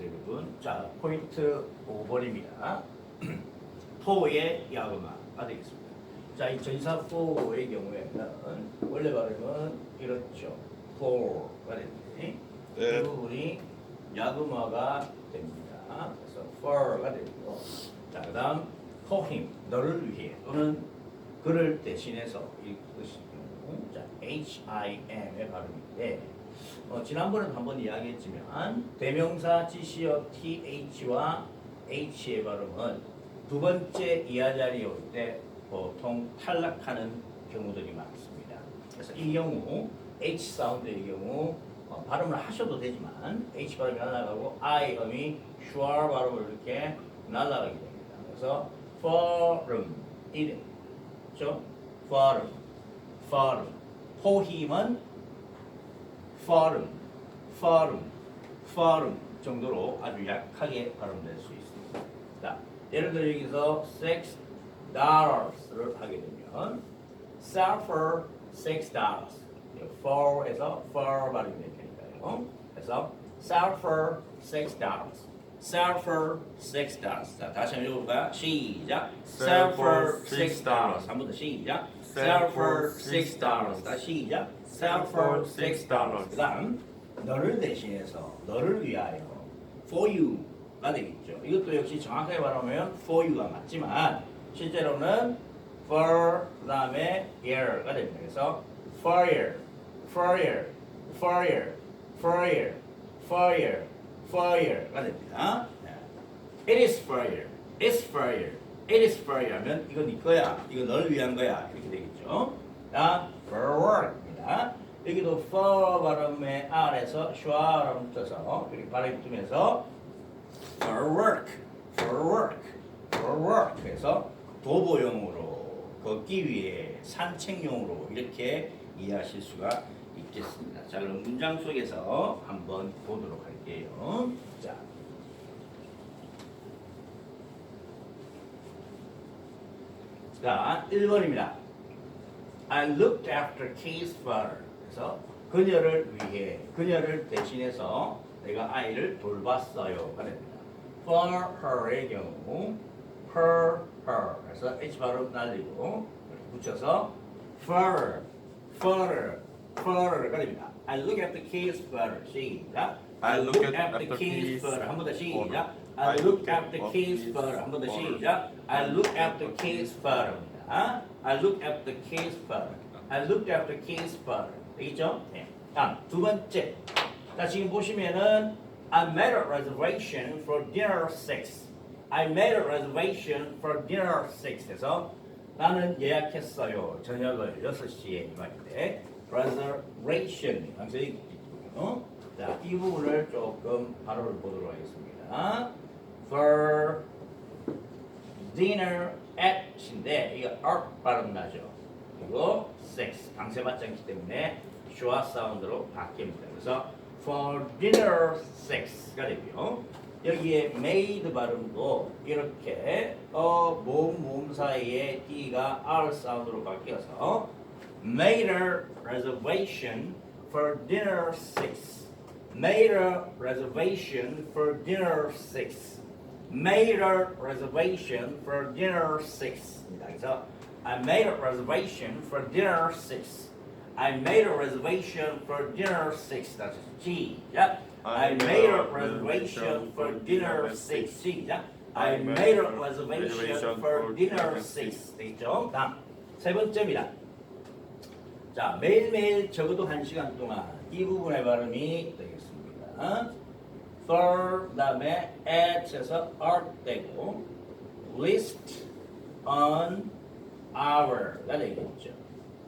여러분 자 포인트 5번입니다. 포의 야금화가 되겠습니다. 자, 이 전사 포의 경우에는 원래 발음은 이렇죠. 포가 되는데 이 네. 부분이 야금화가 됩니다. 그래서 for가 되고 자, 그 다음 for him 너를 위해 또는 그를 대신해서 경우 자, H-I-M의 발음인데 어, 지난번에도 한번 이야기했지만 대명사 지시어 TH와 H의 발음은 두 번째 이하 자리에 올 때 보통 탈락하는 경우들이 많습니다. 그래서 이 경우 H 사운드의 경우 어, 발음을 하셔도 되지만 H 발음이 날아가고 I 음이 슈아 발음을 이렇게 날아가게 됩니다. 그래서 forum 이름 그렇죠? forum forum 포힘은 forum forum forum 정도로 아주 약하게 발음될 수 있습니다. 자, 예를 들어 여기서 six dollars를 하게 되면 for six dollars. for에서 for 발음이 될 테니까요. 그래서 for six dollars. for six dollars. 자, 다시 한번 읽어볼까요? 시작. for six dollars. 한번 더 시작. for six dollars. 다시 시작. Sell for six dollars. 그다음 너를 대신해서 너를 위하여 for you가 되겠죠. 이것도 역시 정확하게 말하면 for you가 맞지만 실제로는 for 그다음에 year가 됩니다. 그래서 for year, for year, for year, for year, for year, for year가 됩니다. 네. It is for year, it's for year, it is for year 하면 이건 네 거야, 이거 너를 위한 거야 이렇게 되겠죠. 자, for work 입니다. 여기도 for 발음의 R에서 발음 떠서 이렇게 발음이 뜨면서 for work, for work, for work 해서 도보용으로 걷기 위해 산책용으로 이렇게 이해하실 수가 있겠습니다. 자, 그럼 문장 속에서 한번 보도록 할게요. 자, 자, 1번입니다. I looked after Kay's father. 그래서 그녀를 위해, 그녀를 대신해서 내가 아이를 돌봤어요가 됩니다. For her의 경우, her, her. 그래서 H 발음 날리고 붙여서 further, further, further가 됩니다. I look after Kay's father. 시작. I look at- after Kay's Kay's father. 한 번 더 시작. I look after of Kay's his father. 한 번 더. 시작. I look after Kay's father입 니다. I look after Kay's father. I looked after Kay's father. 되겠죠? 네. 다음 두 번째. 자 지금 보시면은 I made a reservation for dinner six. I made a reservation for dinner six. 해서 나는 예약했어요. 저녁을 6시에 이 말인데 reservation 항상 있고요. 자, 이 부분을 조금 발음을 보도록 하겠습니다. For dinner at인데 이거 art 발음 나죠. 그리고 six 강세 받지 않기 때문에 슈아 사운드로 바뀝니다. 그래서 for dinner six가 되고요. 여기에 made 발음도 이렇게 어, 모음 모음 사이에 d가 r 사운드로 바뀌어서 made a reservation for dinner six. Made a reservation for dinner six. Made a reservation for dinner six입니다. 그래서 I made a reservation for dinner six. I made a reservation for dinner six. 다시 시작. I made a reservation for dinner six. 시작. I made a reservation for dinner six. 되겠죠? 다음 세 번째입니다. 자 매일매일 적어도 한 시간 동안 이 부분의 발음이 되겠습니다. for 그다음에 at에서 art 되고 list on hour가 되겠죠.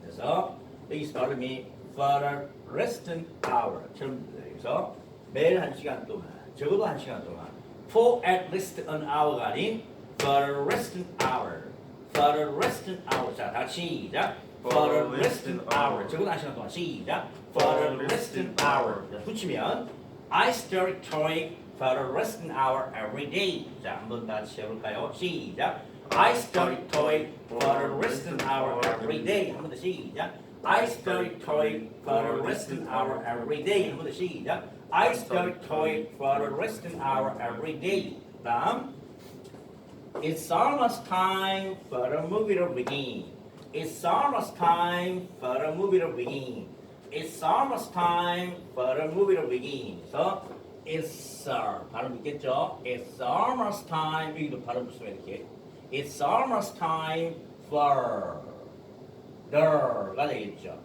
그래서 여기서 발음이 for a rest an hour처럼 그래서 매일 한 시간 동안 적어도 한 시간 동안 for at least an hour가 아닌 for a rest an hour for a rest an hour 자 다시 시작 for a rest an hour 적어도 한 시간 동안 시작 for a rest an hour 자, 붙이면 I study TOEIC for a rest an hour every day 자 한 번 다시 해볼까요 시작 I study TOEIC for a rest an hour every day 한 번 더 시작 I study TOEIC for a rest an hour every day 한 번 더 시작 I study TOEIC for the rest of hour every day. 다음. It's almost time for the movie to begin. It's almost time for the movie to begin. It's almost time for the movie to begin. 그래서 it's uh, 발음 있겠죠? It's almost time. 여기도 발음 붙으면 이렇게. It's almost time for the가 되겠죠.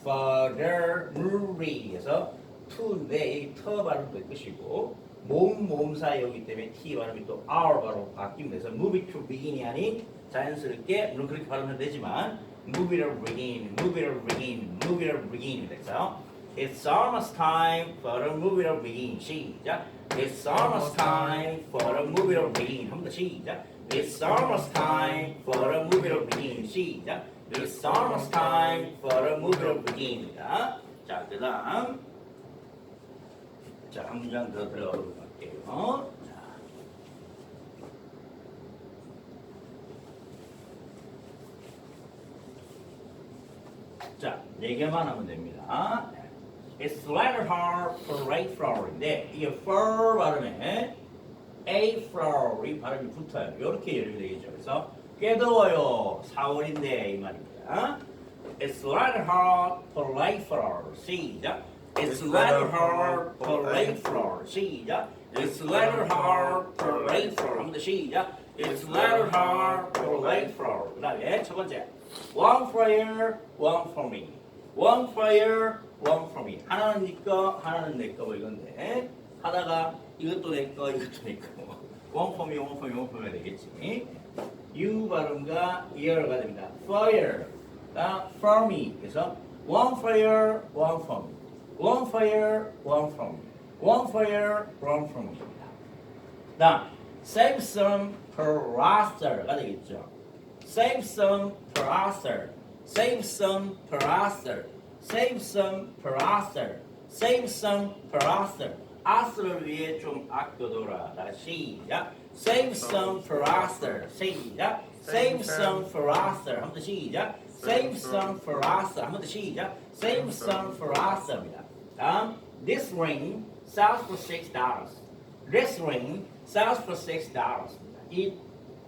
For the movie에서 to the의 터 발음도 될 것이고 몸 몸사 여기 때문에 t 발음이 또 our 발음으로 바뀌면 돼서 movie to begin이 아닌 자연스럽게 물론 그렇게 발음해도 되지만 movie to begin, movie to begin, movie to begin 됐어요. It's almost time for the movie to begin. 시작. It's almost time for the movie to begin. 한 번 더 시작. It's almost time for the movie to begin. 시작. It's almost time for the movie to begin입니다. 자, 그 다음. 자, 한 문장 더 들어갈게요. 자. 자, 네 개만 하면 됩니다. It's rather hard to write flower인데 이게 for 발음에 a flower이 발음이 붙어요. 이렇게 이름이 되겠죠. 그래서 꽤 더워요. 4월인데 이 말입니다. It's rather hard to write flower. 시작. It's rather hard to write flower. 시작. It's rather hard to write flower. 한번 더 시작. It's rather hard to write flower. 그다음에 첫 번째. One for you, one for me. One for you, one for me. 하나는 네 거, 하나는 내 거, 뭐 이건데 하다가 이것도 내 거, 이것도 내 거. One for me, one for me, one for me 되겠지. U 발음과 ear가 됩니다. For you, 가 for me. 그래서 one for you, one for me. One for you, one for me. One for you, one for me. 다음, save some per roster가 되겠죠. Save some per roster. Save some per roster. Save some per roster. Save some per roster. 아스를 위해 좀 아껴둬라. 다 시작. Save some per roster. 시작. Save some for roster. 한번 더 시작. Save some for roster. 한번 더 시작. Save some for roster입니다. 다음, this ring sells for six dollars. This ring sells for six dollars. 이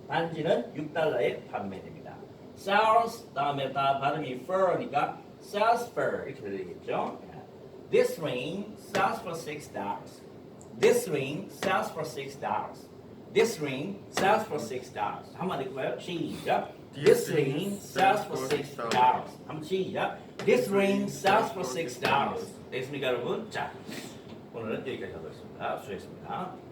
반지는 6달러에 판매됩니다. sells 다음에 다 발음이 for니까 sells for 이렇게 되겠죠. This ring sells for six dollars. This ring sells for six dollars. This ring sells for six dollars. 한번 읽어봐요. 시작. This ring sells for six dollars. 한번 시작. This ring sells for six dollars. 되겠습니까, 여러분? 자, 오늘은 여기까지 하도록 하겠습니다. 수고했습니다.